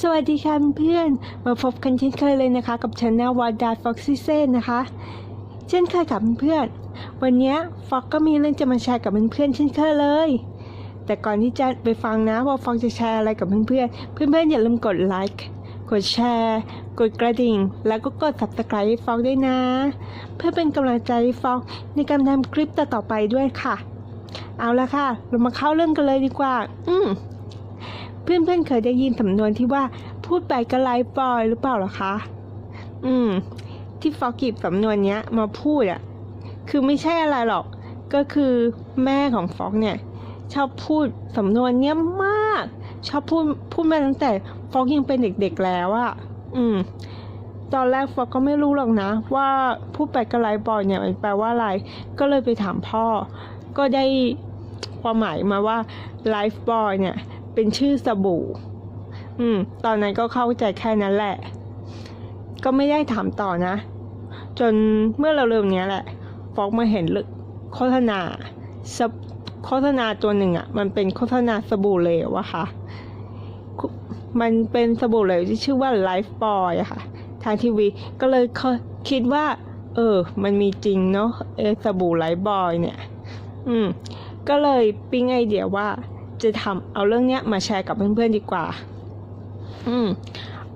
สวัสดีค่ะเพื่อนมาพบกันเช่นเคยเลยนะคะกับช anel วาดาฟ็อกซี่เซนนะคะ เช่นเคยกับเพื่อน วันนี้ฟ็อกก็มีเรื่องจะมาแชร์กับเพื่อนเช่นเคยเลย แต่ก่อนที่จะไปฟังนะว่าฟ็อกจะแชร์อะไรกับเพื่อนเพื่อนๆอย่าลืมกดไลค์กดแชร์ กดกระดิ่ง แล้วก็กด subscribe ฟอกด้วยนะ เพื่อเป็นกำลังใจให้ฟอกในการทำคลิปต่อๆไปด้วยค่ะ เอาละค่ะ เรามาเข้าเรื่องกันเลยดีกว่า อืม เพื่อนๆเคยได้ยินสำนวนที่ว่าพูดไปก็ไลฟ์บอยหรือเปล่าหรอคะ อืม ที่ฟอกกิบสำนวนเนี้ยมาพูดอะ่ะ คือไม่ใช่อะไรหรอก ก็คือแม่ของฟอกเนี่ย ชอบพูดสำนวนเนี้ยมาก ชอบพูดพูดมาตั้งแต่ฟอกยังเป็นเด็กๆแล้วอะ่ะ อืม ตอนแรกฟอกก็ไม่รู้หรอกนะ ว่าพูดไปก็ไลฟ์บอยเนี่ยมันแปลว่าอะไร ก็เลยไปถามพ่อ ก็ได้ความหมายมาว่าไลฟ์บอยเนี่ย เป็นชื่อสบู่ อืม ตอนนั้นก็เข้าใจแค่นั้นแหละ ก็ไม่ได้ถามต่อนะ จนเมื่อเราเร็วๆเนี้ยแหละ ฟอกมาเห็นโฆษณาสบโฆษณาตัวหนึ่งอะ่ะ มันเป็นโฆษณาสบู่เหลวอะค่ะ มันเป็นสบู่เหลวที่ชื่อว่า Life Boy อะค่ะ ทางทีวีก็เลยคิดว่า เออ มันมีจริงเนาะเอสบู่ไลฟ์บอยเนี่ย อืม ก็เลยปิ๊งไอเดียว่า จะทำเอาเรื่องเนี้ยมาแชร์กับเพื่อนๆดีกว่า อืม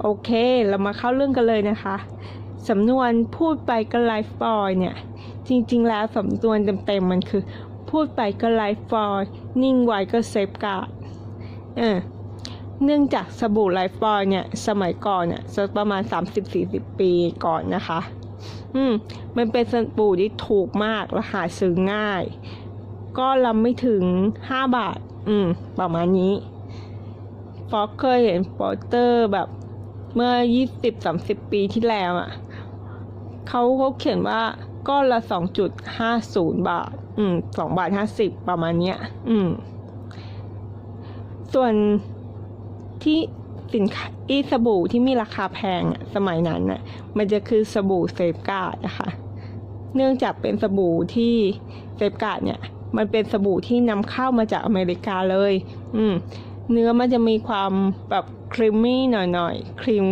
โอเค เรามาเข้าเรื่องกันเลยนะคะสำนวนพูดไปก็ไลฟ์บอยเนี่ย จริงๆแล้วสำนวนเต็มๆมันคือ พูดไปก็ไลฟ์บอยนิ่งไว้ก็เซฟการ์ดเออเนื่องจากสบู่ไลฟ์บอยเนี่ย สมัยก่อนเนี่ยสักประมาณ 30-40 ปีก่อนนะคะ อืม มันเป็นสบู่ที่ถูกมากและหาซื้อง่าย ก็ลำไม่ถึง 5 บาท อืม ประมาณนี้ฟอกเคยเห็นโปสเตอร์แบบเมื่อ20-30ปีที่แล้วอะเขาเขาเขียนว่าก้อนละ2.50บาท อืม2บาท50ประมาณเนี้ย อืม ส่วนที่สินค้าอีสบู่ที่มีราคาแพงอะสมัยนั้นน่ะ มันจะคือสบู่เซฟการ์ดนะคะ เนื่องจากเป็นสบู่ที่เซฟการ์ดเนี่ย มันเป็นสบู่ที่นำเข้ามาจากอเมริกาเลย อืม เนื้อมันจะมีความแบบครีมมี่หน่อยๆ ครีม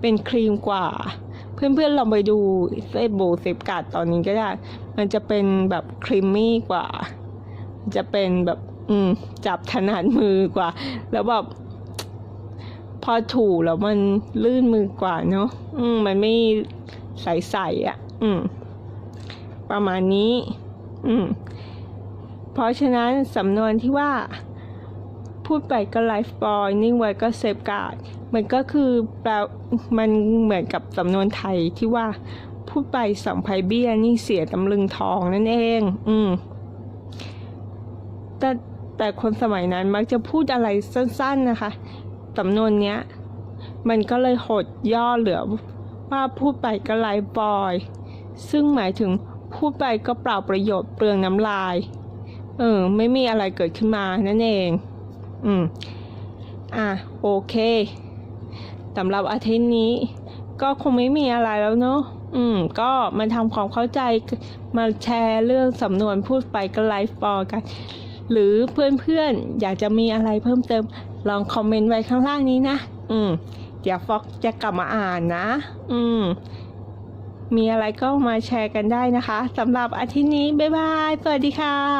เป็นครีมกว่า เพื่อนๆลองไปดูเซบูเซฟการ์ดตอนนี้ก็ได้ มันจะเป็นแบบครีมมี่กว่า จะเป็นแบบอืมจับถนัดมือกว่า แล้วแบบพอถูแล้วมันลื่นมือกว่าเนาะอืมมันไม่ใสๆอะ อืม ประมาณนี้ อืม เพราะฉะนั้นสำนวนที่ว่าพูดไปก็ไลฟ์บอยนิ่งไว้ก็เซฟการ์ดมันก็คือแปลมันเหมือนกับสำนวนไทยที่ว่าพูดไปสัมภัยเบี้ยนี่เสียตำลึงทองนั่นเอง อืม แต่แต่คนสมัยนั้นมักจะพูดอะไรสั้น ๆนะคะสำนวนเนี้ย มันก็เลยหดย่อเหลือว่าพูดไปก็ไลฟ์บอย ซึ่งหมายถึงพูดไปก็เปล่าประโยชน์เปลืองน้ำลาย เออ ไม่มีอะไรเกิดขึ้นมานั่นเอง อืม อะ โอเคสำหรับอาทิตย์นี้ ก็คงไม่มีอะไรแล้วเนาะอืม ก็มาทำความเข้าใจมาแชร์เรื่องสำนวนพูดไปก็ไลฟ์บอกัน หรือเพื่อนๆ อยากจะมีอะไรเพิ่มเติม ลองคอมเมนต์ไว้ข้างล่างนี้นะ อืม เดี๋ยวฟอกจะกลับมาอ่านนะ อืม มีอะไรก็มาแชร์กันได้นะคะสำหรับอาทิตย์นี้ บ๊ายบาย สวัสดีค่ะ